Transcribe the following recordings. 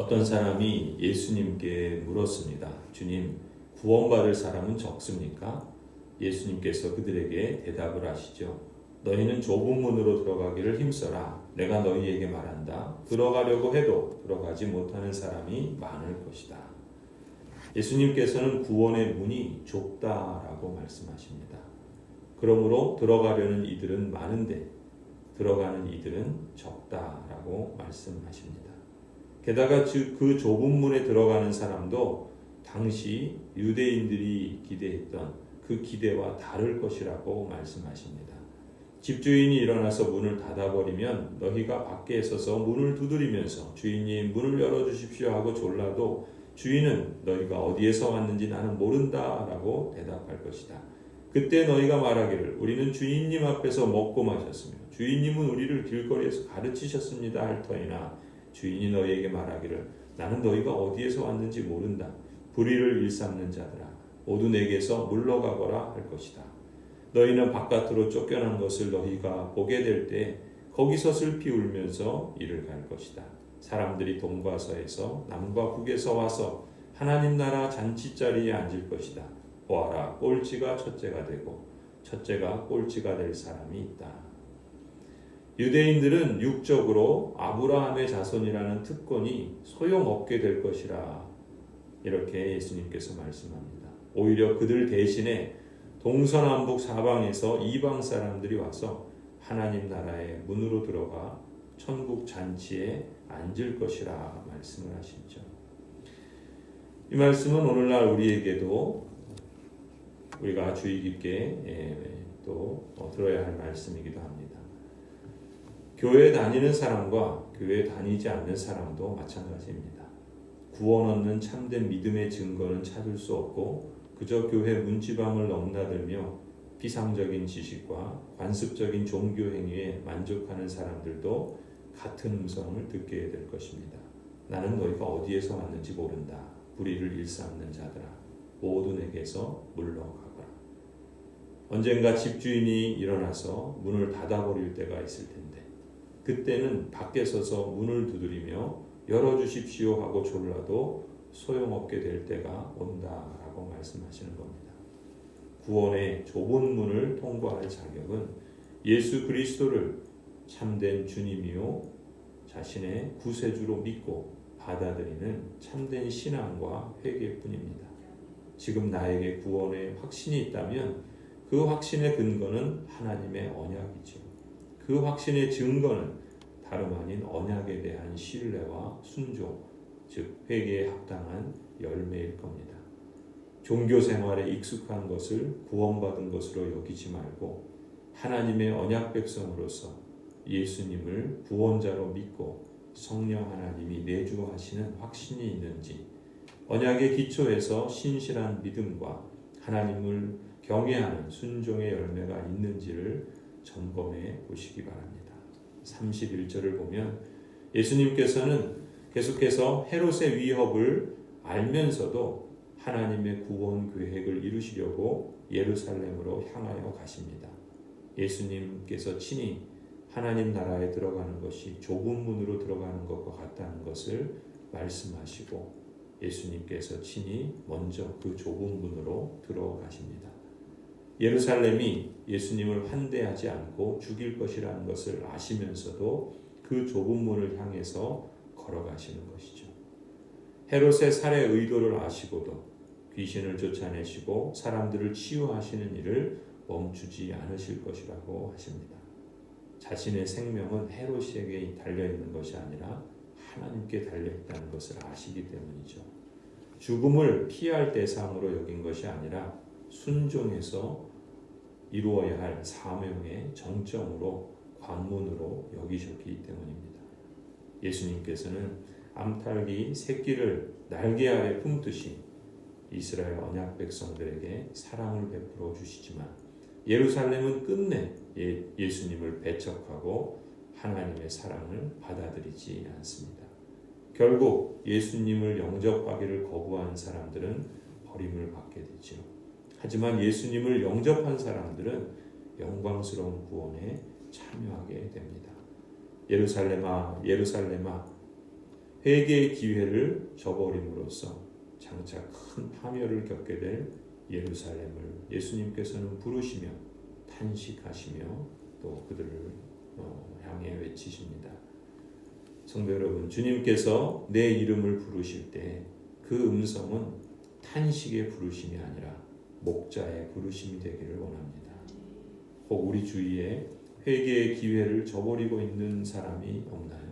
어떤 사람이 예수님께 물었습니다. 주님, 구원받을 사람은 적습니까? 예수님께서 그들에게 대답을 하시죠. 너희는 좁은 문으로 들어가기를 힘써라. 내가 너희에게 말한다. 들어가려고 해도 들어가지 못하는 사람이 많을 것이다. 예수님께서는 구원의 문이 좁다라고 말씀하십니다. 그러므로 들어가려는 이들은 많은데 들어가는 이들은 적다라고 말씀하십니다. 게다가 그 좁은 문에 들어가는 사람도 당시 유대인들이 기대했던 그 기대와 다를 것이라고 말씀하십니다. 집주인이 일어나서 문을 닫아버리면 너희가 밖에 서서 문을 두드리면서 주인님 문을 열어주십시오 하고 졸라도 주인은 너희가 어디에서 왔는지 나는 모른다 라고 대답할 것이다. 그때 너희가 말하기를 우리는 주인님 앞에서 먹고 마셨으며 주인님은 우리를 길거리에서 가르치셨습니다 할 터이나 주인이 너희에게 말하기를 나는 너희가 어디에서 왔는지 모른다. 불의를 일삼는 자들아 모두 내게서 물러가거라 할 것이다. 너희는 바깥으로 쫓겨난 것을 너희가 보게 될 때 거기서 슬피 울면서 이를 갈 것이다. 사람들이 동과 서에서 남과 북에서 와서 하나님 나라 잔치 자리에 앉을 것이다. 보아라 꼴찌가 첫째가 되고 첫째가 꼴찌가 될 사람이 있다. 유대인들은 육적으로 아브라함의 자손이라는 특권이 소용없게 될 것이라 이렇게 예수님께서 말씀합니다. 오히려 그들 대신에 동서남북 사방에서 이방 사람들이 와서 하나님 나라의 문으로 들어가 천국 잔치에 앉을 것이라 말씀을 하시죠. 이 말씀은 오늘날 우리에게도 우리가 주의 깊게 예, 또 어, 들어야 할 말씀이기도 합니다. 교회 다니는 사람과 교회 다니지 않는 사람도 마찬가지입니다. 구원 얻는 참된 믿음의 증거는 찾을 수 없고 그저 교회 문지방을 넘나들며 비상적인 지식과 관습적인 종교 행위에 만족하는 사람들도 같은 음성을 듣게 될 것입니다. 나는 너희가 어디에서 왔는지 모른다. 불의를 일삼는 자들아 모두 내게서 물러가거라. 언젠가 집주인이 일어나서 문을 닫아버릴 때가 있을 텐데 그때는 밖에 서서 문을 두드리며 열어주십시오 하고 졸라도 소용없게 될 때가 온다라고 말씀하시는 겁니다. 구원의 좁은 문을 통과할 자격은 예수 그리스도를 참된 주님이요 자신의 구세주로 믿고 받아들이는 참된 신앙과 회개뿐입니다. 지금 나에게 구원의 확신이 있다면 그 확신의 근거는 하나님의 언약이죠. 그 확신의 증거는 다름 아닌 언약에 대한 신뢰와 순종, 즉 회개에 합당한 열매일 겁니다. 종교 생활에 익숙한 것을 구원받은 것으로 여기지 말고 하나님의 언약 백성으로서 예수님을 구원자로 믿고 성령 하나님이 내주하시는 확신이 있는지 언약의 기초에서 신실한 믿음과 하나님을 경외하는 순종의 열매가 있는지를 점검해 보시기 바랍니다. 31절을 보면 예수님께서는 계속해서 헤롯의 위협을 알면서도 하나님의 구원 계획을 이루시려고 예루살렘으로 향하여 가십니다. 예수님께서 친히 하나님 나라에 들어가는 것이 좁은 문으로 들어가는 것과 같다는 것을 말씀하시고 예수님께서 친히 먼저 그 좁은 문으로 들어가십니다. 예루살렘이 예수님을 환대하지 않고 죽일 것이라는 것을 아시면서도 그 좁은 문을 향해서 걸어가시는 것이죠. 헤롯의 살해 의도를 아시고도 귀신을 쫓아내시고 사람들을 치유하시는 일을 멈추지 않으실 것이라고 하십니다. 자신의 생명은 헤롯에게 달려 있는 것이 아니라 하나님께 달려 있다는 것을 아시기 때문이죠. 죽음을 피할 대상으로 여긴 것이 아니라 순종해서 이루어야 할 사명의 정점으로 관문으로 여기셨기 때문입니다. 예수님께서는 암탉이 새끼를 날개 아래 품듯이 이스라엘 언약 백성들에게 사랑을 베풀어 주시지만 예루살렘은 끝내 예, 수님을 배척하고 하나님의 사랑을 받아들이지 않습니다. 결국 예수님을 영접하기를 거부한 사람들은 버림을 받게 되죠. 하지만 예수님을 영접한 사람들은 영광스러운 구원에 참여하게 됩니다. 예루살렘아, 예루살렘아, 회개의 기회를 저버림으로써 장차 큰 파멸을 겪게 될 예루살렘을 예수님께서는 부르시며 탄식하시며 또 그들을 어, 향해 외치십니다. 성도 여러분, 주님께서 내 이름을 부르실 때 그 음성은 탄식의 부르심이 아니라 목자의 부르심이 되기를 원합니다. 혹 우리 주위에 회개의 기회를 저버리고 있는 사람이 없나요?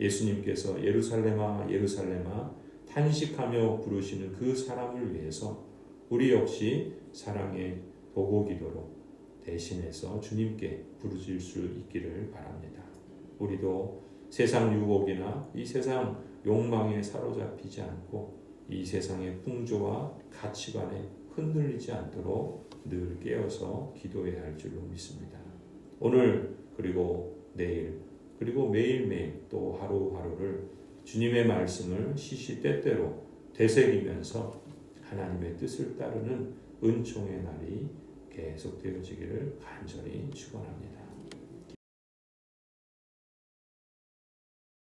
예수님께서 예루살렘아 예루살렘아 탄식하며 부르시는 그 사람을 위해서 우리 역시 사랑의 도고 기도로 대신해서 주님께 부르질 수 있기를 바랍니다. 우리도 세상 유혹이나 이 세상 욕망에 사로잡히지 않고 이 세상의 풍조와 가치관에 흔들리지 않도록 늘 깨어서 기도해야 할 줄로 믿습니다. 오늘 그리고 내일 그리고 매일매일 또 하루하루를 주님의 말씀을 시시때때로 되새기면서 하나님의 뜻을 따르는 은총의 날이 계속되어지기를 간절히 축원합니다.